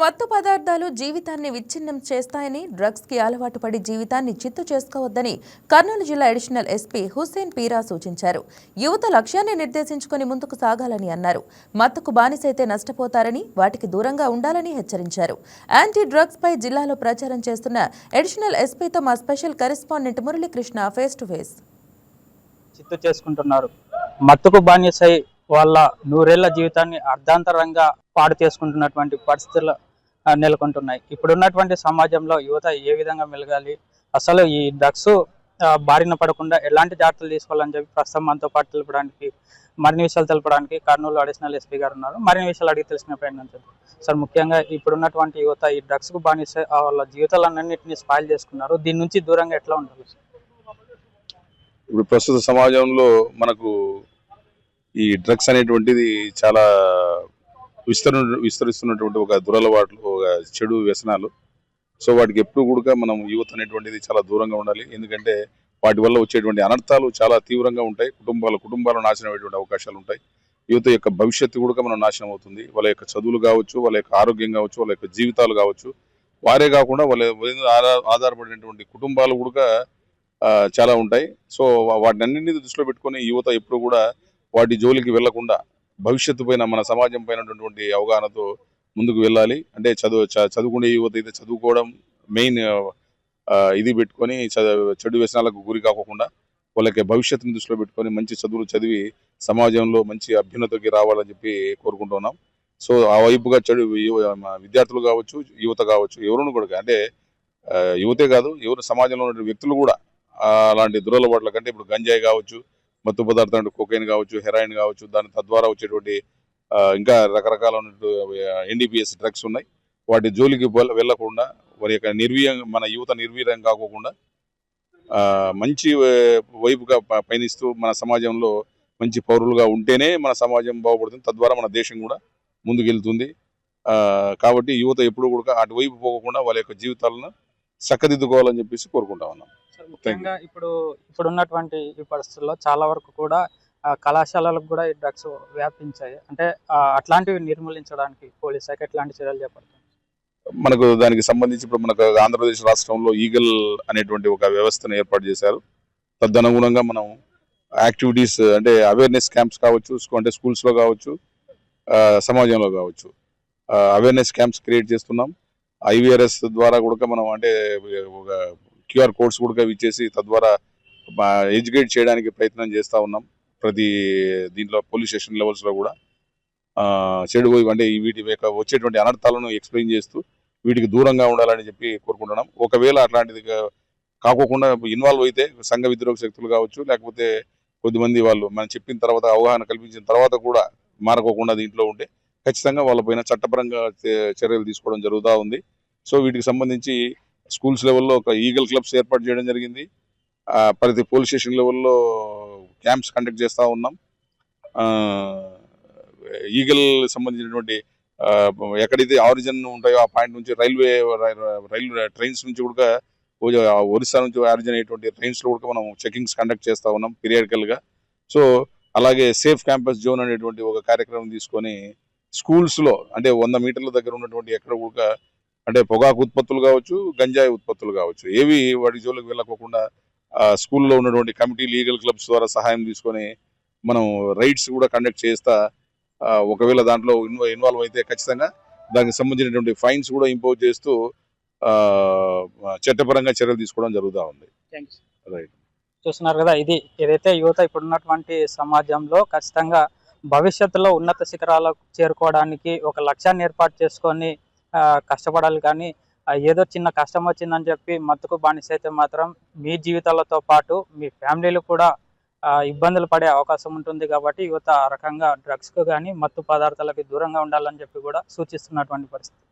మత్తు పదార్థాలు జీవితాన్ని విచ్ఛిన్నం చేస్తాయని డ్రగ్స్కి అలవాటు పడి జీవితాన్ని చిత్తు చేసుకోవద్దని కర్నూలు జిల్లా అడిషనల్ ఎస్పీ హుస్సేన్ పీరా సూచించారు. యువత లక్ష్యాన్ని నిర్దేశించుకుని ముందుకు సాగాలని అన్నారు. మత్తుకు బానిసైతే నష్టపోతారని వాటికి దూరంగా ఉండాలని హెచ్చరించారు. యాంటీ డ్రగ్స్ పై జిల్లాలో ప్రచారం చేస్తున్న అడిషనల్ ఎస్పీతో మా special correspondent Muralikrishna face to face. చిత్తు చేసుకుంటున్నారు. మత్తుకు బానిసై వాళ్ళ నూరేళ్ళ జీవితాన్ని అర్ధాంతరంగా పాడు చేసుకుంటున్నటువంటి పరిస్థితుల్లో నెలకొంటున్నాయి. ఇప్పుడున్నటువంటి సమాజంలో యువత ఏ విధంగా మెలగాలి? అసలు ఈ డ్రగ్స్ బారిన పడకుండా ఎలాంటి జాగ్రత్తలు తీసుకోవాలని చెప్పి ప్రస్తుతం మనతో పాటు తెలపడానికి మరిన్ని విషయాలు తెలపడానికి కర్నూలు అడిషనల్ ఎస్పీ గారు ఉన్నారు. మరిన్ని విషయాలు అడిగి తెలిసిన ప్రయత్నం సార్ ముఖ్యంగా ఇప్పుడున్నటువంటి యువత ఈ డ్రగ్స్కు బానిసై వాళ్ళ జీవితాలన్నింటినీ స్పాయిల్ చేసుకున్నారు. దీని నుంచి దూరంగా ఎట్లా ఉండాలి సార్? ఇప్పుడు ప్రస్తుత సమాజంలో మనకు ఈ డ్రగ్స్ అనేటువంటిది చాలా విస్తరణ విస్తరిస్తున్నటువంటి ఒక దురలవాట్లు ఒక చెడు వ్యసనాలు. సో వాటికి ఎప్పుడు కూడా మనం యువత అనేటువంటిది చాలా దూరంగా ఉండాలి. ఎందుకంటే వాటి వల్ల వచ్చేటువంటి అనర్థాలు చాలా తీవ్రంగా ఉంటాయి. కుటుంబాల కుటుంబాలు నాశనం అయ్యేటువంటి అవకాశాలు ఉంటాయి. యువత యొక్క భవిష్యత్తు కూడా మనం నాశనం అవుతుంది. వాళ్ళ యొక్క చదువులు కావచ్చు వాళ్ళ యొక్క ఆరోగ్యం కావచ్చు వాళ్ళ యొక్క జీవితాలు కావచ్చు వారే కాకుండా వాళ్ళ ఆధార- ఆధారపడినటువంటి కుటుంబాలు కూడా చాలా ఉంటాయి. సో వాటిని అన్నింటినీ దృష్టిలో పెట్టుకొని యువత ఎప్పుడు కూడా వాటి జోలికి వెళ్ళకుండా భవిష్యత్తు పైన మన సమాజం పైన ఉన్నటువంటి అవగాహనతో ముందుకు వెళ్ళాలి. అంటే చదువు చ- చదువుకునే యువత అయితే చదువుకోవడం మెయిన్ ఇది పెట్టుకొని చెడు వ్యసనాలకు గురి కాకుండా వాళ్ళకి భవిష్యత్తుని దృష్టిలో పెట్టుకొని మంచి చదువులు చదివి సమాజంలో మంచి అభ్యున్నతకి రావాలని చెప్పి కోరుకుంటున్నాం. సో ఆ వైపుగా చెడు విద్యార్థులు కావచ్చు యువత కావచ్చు ఎవరును కూడా అంటే యువతే కాదు ఎవరు సమాజంలో ఉన్న వ్యక్తులు కూడా అలాంటి దురలవాట్ల కంటే ఇప్పుడు గంజాయి కావచ్చు మత్తు పదార్థం అంటే కొకైన్ కావచ్చు హెరాయిన్ కావచ్చు దాని తద్వారా వచ్చేటువంటి ఇంకా రకరకాల ఎన్డీపీఎస్ డ్రగ్స్ ఉన్నాయి. వాటి జోలికి వెళ్ళకుండా వారి యొక్క నిర్వీయం మన యువత నిర్వీర్యం కాకోకుండా మంచి వైపుగా పయనిస్తూ మన సమాజంలో మంచి పౌరులుగా ఉంటేనే మన సమాజం బాగుపడుతుంది. తద్వారా మన దేశం కూడా ముందుకెళ్తుంది. కాబట్టి యువత ఎప్పుడు కూడా అటువైపు పోకుండా వాళ్ళ యొక్క జీవితాలను చక్కదిద్దుకోవాలని చెప్పేసి కోరుకుంటా ఉన్నాం. ముఖ్యంగా ఇప్పుడు ఇప్పుడు ఉన్నటువంటి ఈ పరిస్థితుల్లో చాలా వరకు కూడా కళాశాలలకు కూడా ఈ డ్రగ్స్ వ్యాపించాయి. అంటే అట్లాంటివి నిర్మూలించడానికి పోలీస్ శాఖ ఎట్లాంటి చర్యలు చేపడుతుంది? మనకు దానికి సంబంధించి ఇప్పుడు మనకు ఆంధ్రప్రదేశ్ రాష్ట్రంలో ఈగల్ అనేటువంటి ఒక వ్యవస్థను ఏర్పాటు చేశారు. తదనుగుణంగా మనం యాక్టివిటీస్ అంటే అవేర్నెస్ క్యాంప్స్ కావచ్చు అంటే schools లో కావచ్చు సమాజంలో కావచ్చు. అవేర్నెస్ క్యాంప్స్ క్రియేట్ చేస్తున్నాం. ఐవీఆర్ఎస్ ద్వారా కూడా మనం అంటే ఒక క్యూఆర్ కోడ్స్ కూడా ఇచ్చేసి తద్వారా ఎడ్యుకేట్ చేయడానికి ప్రయత్నం చేస్తూ ఉన్నాం ప్రతి దీంట్లో పోలీస్ స్టేషన్ లెవెల్స్లో కూడా. చెడు అంటే వీటి యొక్క వచ్చేటువంటి అనర్థాలను ఎక్స్ప్లెయిన్ చేస్తూ వీటికి దూరంగా ఉండాలని చెప్పి కోరుకుంటున్నాం. ఒకవేళ అట్లాంటిది కాకోకుండా ఇన్వాల్వ్ అయితే సంఘ విద్రోహ శక్తులు కావచ్చు లేకపోతే కొద్దిమంది వాళ్ళు మనం చెప్పిన తర్వాత అవగాహన కల్పించిన తర్వాత కూడా మారకోకుండా దీంట్లో ఉంటే ఖచ్చితంగా వాళ్ళపైన చట్టపరంగా చర్యలు తీసుకోవడం జరుగుతూ ఉంది. సో వీటికి సంబంధించి స్కూల్స్ లెవెల్లో ఒక ఈగల్ క్లబ్స్ ఏర్పాటు చేయడం జరిగింది. ప్రతి పోలీస్ స్టేషన్ లెవెల్లో క్యాంప్స్ కండక్ట్ చేస్తూ ఉన్నాం. ఈగల్ సంబంధించినటువంటి ఎక్కడైతే ఆరిజిన్ ఉంటాయో ఆ పాయింట్ నుంచి రైల్వే రైల్వే ట్రైన్స్ నుంచి కూడా ఒరిస్సా నుంచి ఆరిజిన్ అయ్యేటువంటి ట్రైన్స్లో కూడా మనం చెకింగ్స్ కండక్ట్ చేస్తూ ఉన్నాం పీరియడికల్గా సో అలాగే సేఫ్ క్యాంపస్ జోన్ అనేటువంటి ఒక కార్యక్రమం తీసుకొని స్కూల్స్లో అంటే వంద మీటర్ల దగ్గర ఉన్నటువంటి ఎక్కడ కూడా అంటే పొగాకు ఉత్పత్తులు కావచ్చు గంజాయి ఉత్పత్తులు కావచ్చు ఏవి వాటి జోలికి వెళ్ళకోకుండా ఆ స్కూల్లో ఉన్నటువంటి కమిటీ లీగల్ క్లబ్స్ ద్వారా సహాయం తీసుకొని మనం రైడ్స్ కూడా కండక్ట్ చేస్తా ఒకవేళ దాంట్లో ఇన్వ- ఇన్వాల్వ్ అయితే ఖచ్చితంగా దానికి సంబంధించినటువంటి ఫైన్స్ కూడా ఇంపోజ్ చేస్తూ చట్టపరంగా చర్యలు తీసుకోవడం జరుగుతూ ఉంది. రైట్ చూస్తున్నారు కదా ఇది ఏదైతే యువత ఇప్పుడు ఉన్నటువంటి సమాజంలో ఖచ్చితంగా భవిష్యత్తులో ఉన్నత శిఖరాలకు చేరుకోవడానికి ఒక లక్ష్యాన్ని ఏర్పాటు చేసుకొని కష్టపడాలి కానీ ఏదో చిన్న కష్టం వచ్చిందని చెప్పి మత్తుకు బానిస అయితే మాత్రం మీ జీవితాలతో పాటు మీ ఫ్యామిలీలు కూడా ఇబ్బందులు పడే అవకాశం ఉంటుంది కాబట్టి యువత ఆ రకంగా డ్రగ్స్కు కానీ మత్తు పదార్థాలకి దూరంగా ఉండాలని చెప్పి కూడా సూచిస్తున్నటువంటి పరిస్థితి.